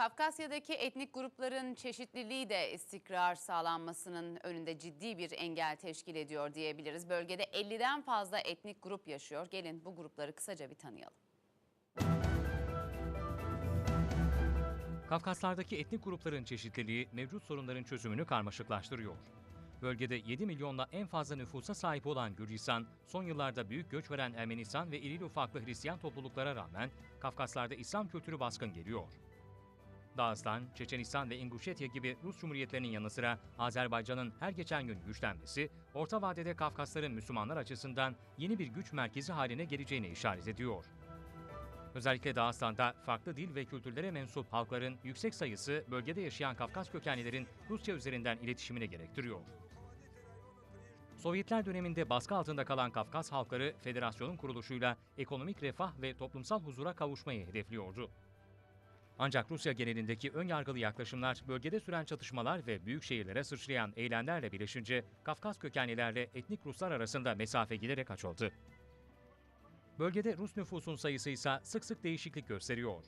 Kafkasya'daki etnik grupların çeşitliliği de istikrar sağlanmasının önünde ciddi bir engel teşkil ediyor diyebiliriz. Bölgede 50'den fazla etnik grup yaşıyor. Gelin bu grupları kısaca bir tanıyalım. Kafkaslardaki etnik grupların çeşitliliği mevcut sorunların çözümünü karmaşıklaştırıyor. Bölgede 7 milyonla en fazla nüfusa sahip olan Gürcistan, son yıllarda büyük göç veren Ermenistan ve irili ufaklı Hristiyan topluluklara rağmen Kafkaslarda İslam kültürü baskın geliyor. Dağıstan, Çeçenistan ve İnguşetya gibi Rus Cumhuriyetlerinin yanı sıra Azerbaycan'ın her geçen gün güçlenmesi, orta vadede Kafkasların Müslümanlar açısından yeni bir güç merkezi haline geleceğini işaret ediyor. Özellikle Dağıstan'da farklı dil ve kültürlere mensup halkların yüksek sayısı bölgede yaşayan Kafkas kökenlilerin Rusça üzerinden iletişimini gerektiriyor. Sovyetler döneminde baskı altında kalan Kafkas halkları federasyonun kuruluşuyla ekonomik refah ve toplumsal huzura kavuşmayı hedefliyordu. Ancak Rusya genelindeki ön yargılı yaklaşımlar, bölgede süren çatışmalar ve büyük şehirlere sıçrayan eylemlerle birleşince Kafkas kökenlilerle etnik Ruslar arasında mesafe giderek açıldı. Bölgede Rus nüfusun sayısı ise sık sık değişiklik gösteriyor.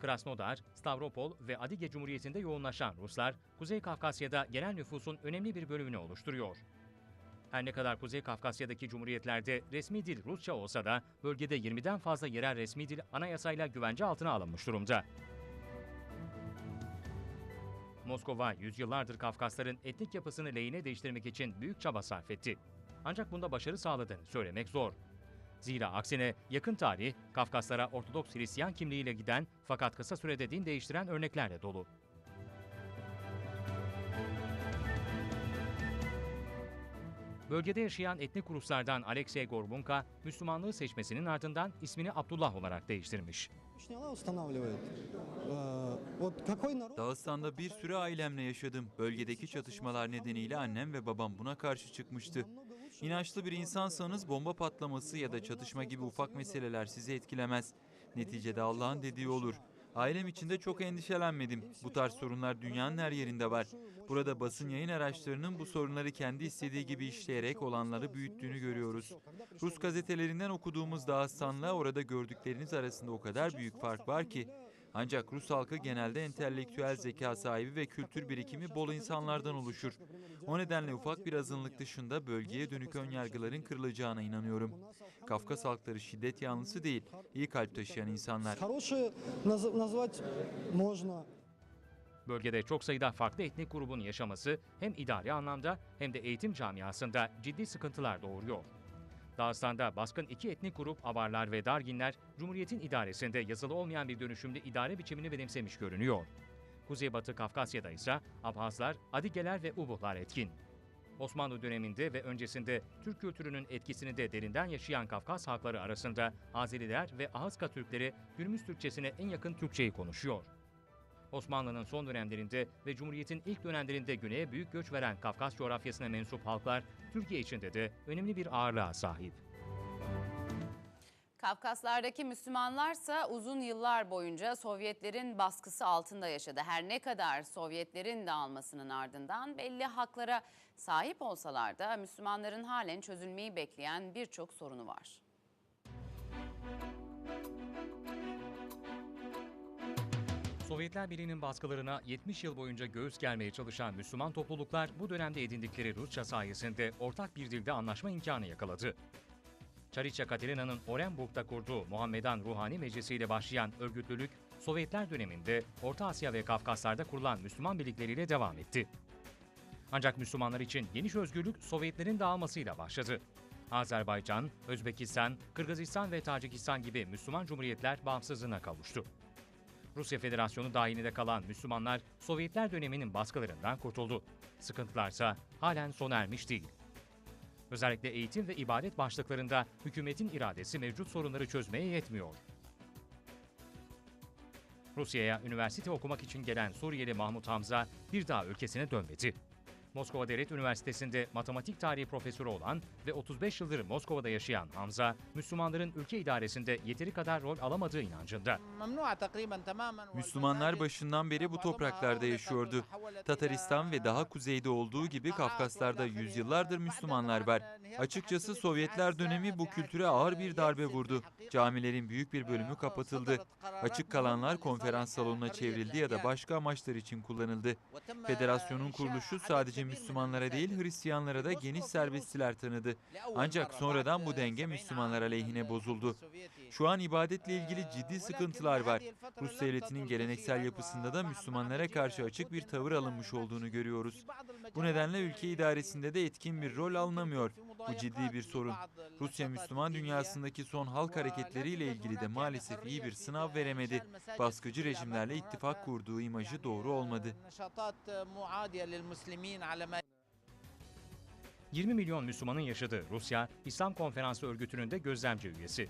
Krasnodar, Stavropol ve Adige Cumhuriyeti'nde yoğunlaşan Ruslar, Kuzey Kafkasya'da genel nüfusun önemli bir bölümünü oluşturuyor. Her ne kadar Kuzey Kafkasya'daki cumhuriyetlerde resmi dil Rusça olsa da bölgede 20'den fazla yerel resmi dil anayasayla güvence altına alınmış durumda. Moskova yüzyıllardır Kafkasların etnik yapısını lehine değiştirmek için büyük çaba sarf etti. Ancak bunda başarı sağladığını söylemek zor. Zira aksine yakın tarih Kafkaslara Ortodoks Hristiyan kimliğiyle giden fakat kısa sürede din değiştiren örneklerle dolu. Bölgede yaşayan etnik Ruslardan Alexey Gorbunka, Müslümanlığı seçmesinin ardından ismini Abdullah olarak değiştirmiş. Dağıstan'da bir süre ailemle yaşadım. Bölgedeki çatışmalar nedeniyle annem ve babam buna karşı çıkmıştı. İnançlı bir insansanız bomba patlaması ya da çatışma gibi ufak meseleler sizi etkilemez. Neticede Allah'ın dediği olur. Ailem içinde çok endişelenmedim. Bu tarz sorunlar dünyanın her yerinde var. Burada basın yayın araçlarının bu sorunları kendi istediği gibi işleyerek olanları büyüttüğünü görüyoruz. Rus gazetelerinden okuduğumuz Dağıstan'la orada gördükleriniz arasında o kadar büyük fark var ki. Ancak Rus halkı genelde entelektüel zeka sahibi ve kültür birikimi bol insanlardan oluşur. O nedenle ufak bir azınlık dışında bölgeye dönük ön yargıların kırılacağına inanıyorum. Kafkas halkları şiddet yanlısı değil, iyi kalp taşıyan insanlar. Bölgede çok sayıda farklı etnik grubun yaşaması hem idari anlamda hem de eğitim camiasında ciddi sıkıntılar doğuruyor. Dağıstan'da baskın iki etnik grup Avarlar ve Darginler, Cumhuriyet'in idaresinde yazılı olmayan bir dönüşümlü idare biçimini benimsemiş görünüyor. Kuzeybatı Kafkasya'da ise Abhazlar, Adigeler ve Ubuhlar etkin. Osmanlı döneminde ve öncesinde Türk kültürünün etkisini de derinden yaşayan Kafkas halkları arasında Azeriler ve Ahıska Türkleri günümüz Türkçesine en yakın Türkçeyi konuşuyor. Osmanlı'nın son dönemlerinde ve Cumhuriyet'in ilk dönemlerinde güneye büyük göç veren Kafkas coğrafyasına mensup halklar, Türkiye içinde de önemli bir ağırlığa sahip. Kafkaslardaki Müslümanlarsa uzun yıllar boyunca Sovyetlerin baskısı altında yaşadı. Her ne kadar Sovyetlerin dağılmasının ardından belli haklara sahip olsalar da Müslümanların halen çözülmeyi bekleyen birçok sorunu var. Sovyetler Birliği'nin baskılarına 70 yıl boyunca göğüs germeye çalışan Müslüman topluluklar bu dönemde edindikleri Rusça sayesinde ortak bir dilde anlaşma imkanı yakaladı. Çariçya Katerina'nın Orenburg'da kurduğu Muhammedan Ruhani Meclisi ile başlayan örgütlülük, Sovyetler döneminde Orta Asya ve Kafkaslar'da kurulan Müslüman birlikleriyle devam etti. Ancak Müslümanlar için geniş özgürlük Sovyetlerin dağılmasıyla başladı. Azerbaycan, Özbekistan, Kırgızistan ve Tacikistan gibi Müslüman cumhuriyetler bağımsızlığına kavuştu. Rusya Federasyonu dahilinde kalan Müslümanlar Sovyetler döneminin baskılarından kurtuldu. Sıkıntılarsa halen sona ermiş değil. Özellikle eğitim ve ibadet başlıklarında hükümetin iradesi mevcut sorunları çözmeye yetmiyor. Rusya'ya üniversite okumak için gelen Suriyeli Mahmut Hamza bir daha ülkesine dönmedi. Moskova Devlet Üniversitesi'nde matematik tarihi profesörü olan ve 35 yıldır Moskova'da yaşayan Hamza, Müslümanların ülke idaresinde yeteri kadar rol alamadığı inancında. Müslümanlar başından beri bu topraklarda yaşıyordu. Tataristan ve daha kuzeyde olduğu gibi Kafkaslar'da yüzyıllardır Müslümanlar var. Açıkçası Sovyetler dönemi bu kültüre ağır bir darbe vurdu. Camilerin büyük bir bölümü kapatıldı. Açık kalanlar konferans salonuna çevrildi ya da başka amaçlar için kullanıldı. Federasyonun kuruluşu sadece Müslümanlara değil Hristiyanlara da geniş serbestliler tanıdı. Ancak sonradan bu denge Müslümanlar aleyhine bozuldu. Şu an ibadetle ilgili ciddi sıkıntılar var. Rus devletinin geleneksel yapısında da Müslümanlara karşı açık bir tavır alınmış olduğunu görüyoruz. Bu nedenle ülke idaresinde de etkin bir rol alınamıyor. Bu ciddi bir sorun. Rusya Müslüman dünyasındaki son halk hareketleriyle ilgili de maalesef iyi bir sınav veremedi. Baskıcı rejimlerle ittifak kurduğu imajı doğru olmadı. 20 milyon Müslümanın yaşadığı Rusya, İslam Konferansı örgütünün de gözlemci üyesi.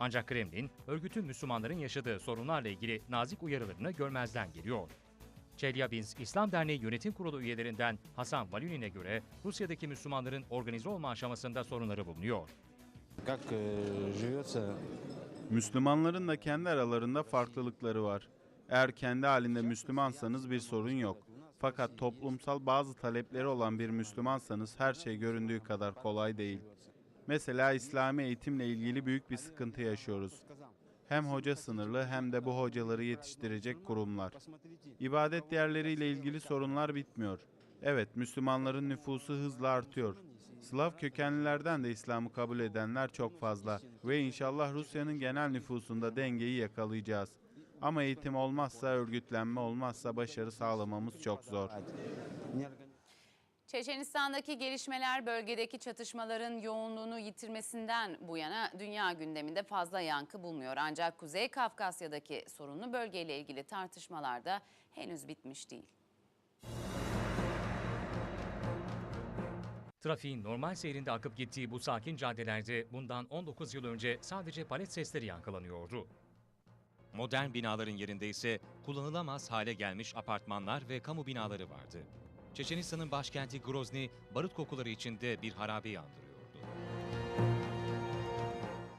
Ancak Kremlin, örgütün Müslümanların yaşadığı sorunlarla ilgili nazik uyarılarını görmezden geliyor. Çelyabinsk İslam Derneği Yönetim Kurulu üyelerinden Hasan Valunin'e göre Rusya'daki Müslümanların organize olma aşamasında sorunları bulunuyor. Э, Müslümanların da kendi aralarında farklılıkları var. Eğer kendi halinde Müslümansanız bir sorun yok. Fakat toplumsal bazı talepleri olan bir Müslümansanız her şey göründüğü kadar kolay değil. Mesela İslami eğitimle ilgili büyük bir sıkıntı yaşıyoruz. Hem hoca sınırlı hem de bu hocaları yetiştirecek kurumlar. İbadet yerleriyle ilgili sorunlar bitmiyor. Evet, Müslümanların nüfusu hızla artıyor. Slav kökenlilerden de İslam'ı kabul edenler çok fazla ve inşallah Rusya'nın genel nüfusunda dengeyi yakalayacağız. Ama eğitim olmazsa, örgütlenme olmazsa başarı sağlamamız çok zor. Çeçenistan'daki gelişmeler bölgedeki çatışmaların yoğunluğunu yitirmesinden bu yana dünya gündeminde fazla yankı bulmuyor. Ancak Kuzey Kafkasya'daki sorunlu bölgeyle ilgili tartışmalar da henüz bitmiş değil. Trafiğin normal seyrinde akıp gittiği bu sakin caddelerde bundan 19 yıl önce sadece palet sesleri yankılanıyordu. Modern binaların yerinde ise kullanılamaz hale gelmiş apartmanlar ve kamu binaları vardı. Çeçenistan'ın başkenti Grozny barut kokuları içinde bir harabeyi andırıyordu.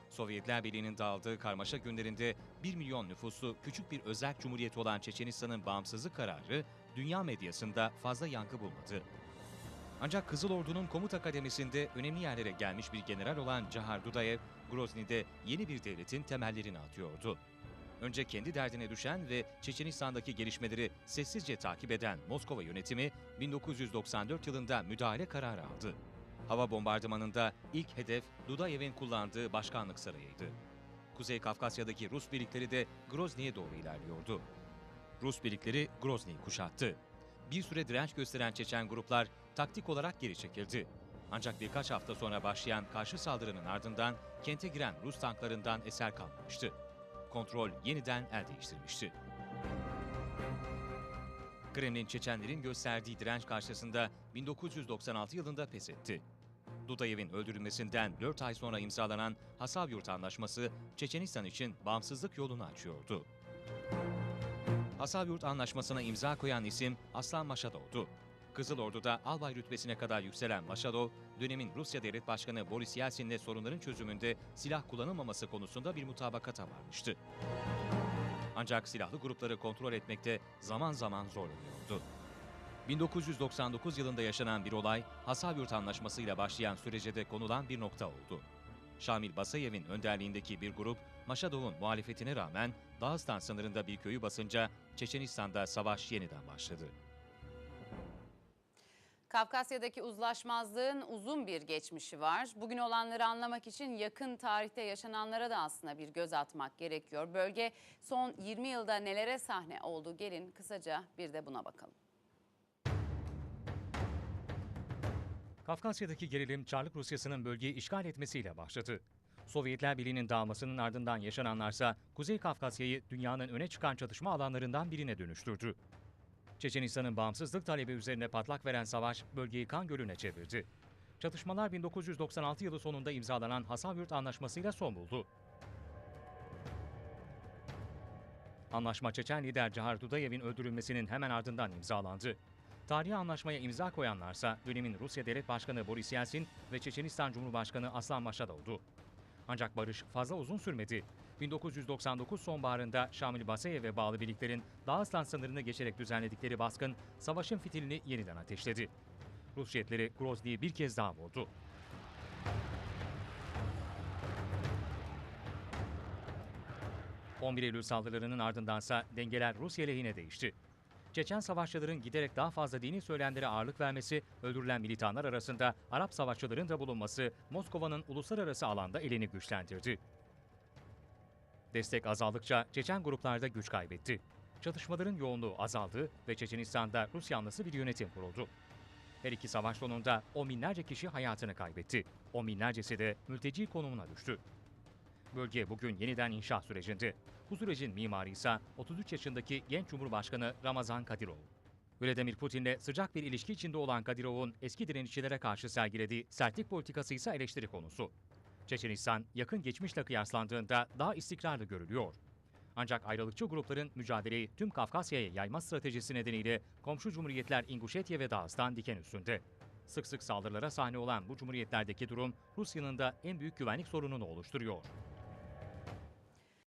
Sovyetler Birliği'nin dağıldığı karmaşa günlerinde 1 milyon nüfuslu küçük bir özel cumhuriyet olan Çeçenistan'ın bağımsızlık kararı dünya medyasında fazla yankı bulmadı. Ancak Kızıl Ordu'nun komuta kademesinde önemli yerlere gelmiş bir general olan Cahar Dudayev, Grozny'de yeni bir devletin temellerini atıyordu. Önce kendi derdine düşen ve Çeçenistan'daki gelişmeleri sessizce takip eden Moskova yönetimi 1994 yılında müdahale kararı aldı. Hava bombardımanında ilk hedef Dudayev'in kullandığı başkanlık sarayıydı. Kuzey Kafkasya'daki Rus birlikleri de Grozny'ye doğru ilerliyordu. Rus birlikleri Grozny'yi kuşattı. Bir süre direnç gösteren Çeçen gruplar taktik olarak geri çekildi. Ancak birkaç hafta sonra başlayan karşı saldırının ardından kente giren Rus tanklarından eser kalmamıştı. Kontrol yeniden el değiştirmişti. Kremlin Çeçenlerin gösterdiği direnç karşısında 1996 yılında pes etti. Dudayev'in öldürülmesinden 4 ay sonra imzalanan Hasavyurt Anlaşması Çeçenistan için bağımsızlık yolunu açıyordu. Hasavyurt Anlaşması'na imza koyan isim Aslan Maşadov'du. Kızıl Ordu'da albay rütbesine kadar yükselen Maşadov, dönemin Rusya Devlet Başkanı Boris Yeltsin'le sorunların çözümünde silah kullanılmaması konusunda bir mutabakata varmıştı. Ancak silahlı grupları kontrol etmekte zaman zaman zorlanıyordu. 1999 yılında yaşanan bir olay, Hasavyurt Anlaşması ile başlayan sürece de konulan bir nokta oldu. Şamil Basayev'in önderliğindeki bir grup, Maşadov'un muhalefetine rağmen Dağıstan sınırında bir köyü basınca Çeçenistan'da savaş yeniden başladı. Kafkasya'daki uzlaşmazlığın uzun bir geçmişi var. Bugün olanları anlamak için yakın tarihte yaşananlara da aslında bir göz atmak gerekiyor. Bölge son 20 yılda nelere sahne oldu gelin kısaca bir de buna bakalım. Kafkasya'daki gerilim Çarlık Rusyası'nın bölgeyi işgal etmesiyle başladı. Sovyetler Birliği'nin dağılmasının ardından yaşananlarsa Kuzey Kafkasya'yı dünyanın öne çıkan çatışma alanlarından birine dönüştürdü. Çeçenistan'ın bağımsızlık talebi üzerine patlak veren savaş bölgeyi kan gölüne çevirdi. Çatışmalar 1996 yılı sonunda imzalanan Hasavyurt Anlaşması'yla son buldu. Anlaşma Çeçen lider Cahar Dudayev'in öldürülmesinin hemen ardından imzalandı. Tarihi anlaşmaya imza koyanlarsa dönemin Rusya Devlet Başkanı Boris Yeltsin ve Çeçenistan Cumhurbaşkanı Aslan Maşad. Ancak barış fazla uzun sürmedi. 1999 sonbaharında Şamil Basayev'e bağlı birliklerin Dağıstan sınırını geçerek düzenledikleri baskın savaşın fitilini yeniden ateşledi. Rus jetleri Grozny'yi bir kez daha vurdu. ...11 Eylül saldırılarının ardındansa dengeler Rusya lehine değişti. Çeçen savaşçıların giderek daha fazla dini söylemlere ağırlık vermesi, öldürülen militanlar arasında Arap savaşçıların da bulunması Moskova'nın uluslararası alanda elini güçlendirdi. Destek azaldıkça Çeçen gruplarda güç kaybetti. Çatışmaların yoğunluğu azaldı ve Çeçenistan'da Rus yanlısı bir yönetim kuruldu. Her iki savaş sonunda on binlerce kişi hayatını kaybetti. On binlercesi de mülteci konumuna düştü. Bölge bugün yeniden inşa sürecinde. Bu sürecin mimarı ise 33 yaşındaki genç Cumhurbaşkanı Ramazan Kadyrov. Vladimir Putin'le sıcak bir ilişki içinde olan Kadyrov'un eski direnişçilere karşı sergilediği sertlik politikası ise eleştiri konusu. Çeçenistan yakın geçmişle kıyaslandığında daha istikrarlı görülüyor. Ancak ayrılıkçı grupların mücadeleyi tüm Kafkasya'ya yayma stratejisi nedeniyle komşu cumhuriyetler İnguşetya ve Dağıstan diken üstünde. Sık sık saldırılara sahne olan bu cumhuriyetlerdeki durum Rusya'nın da en büyük güvenlik sorununu oluşturuyor.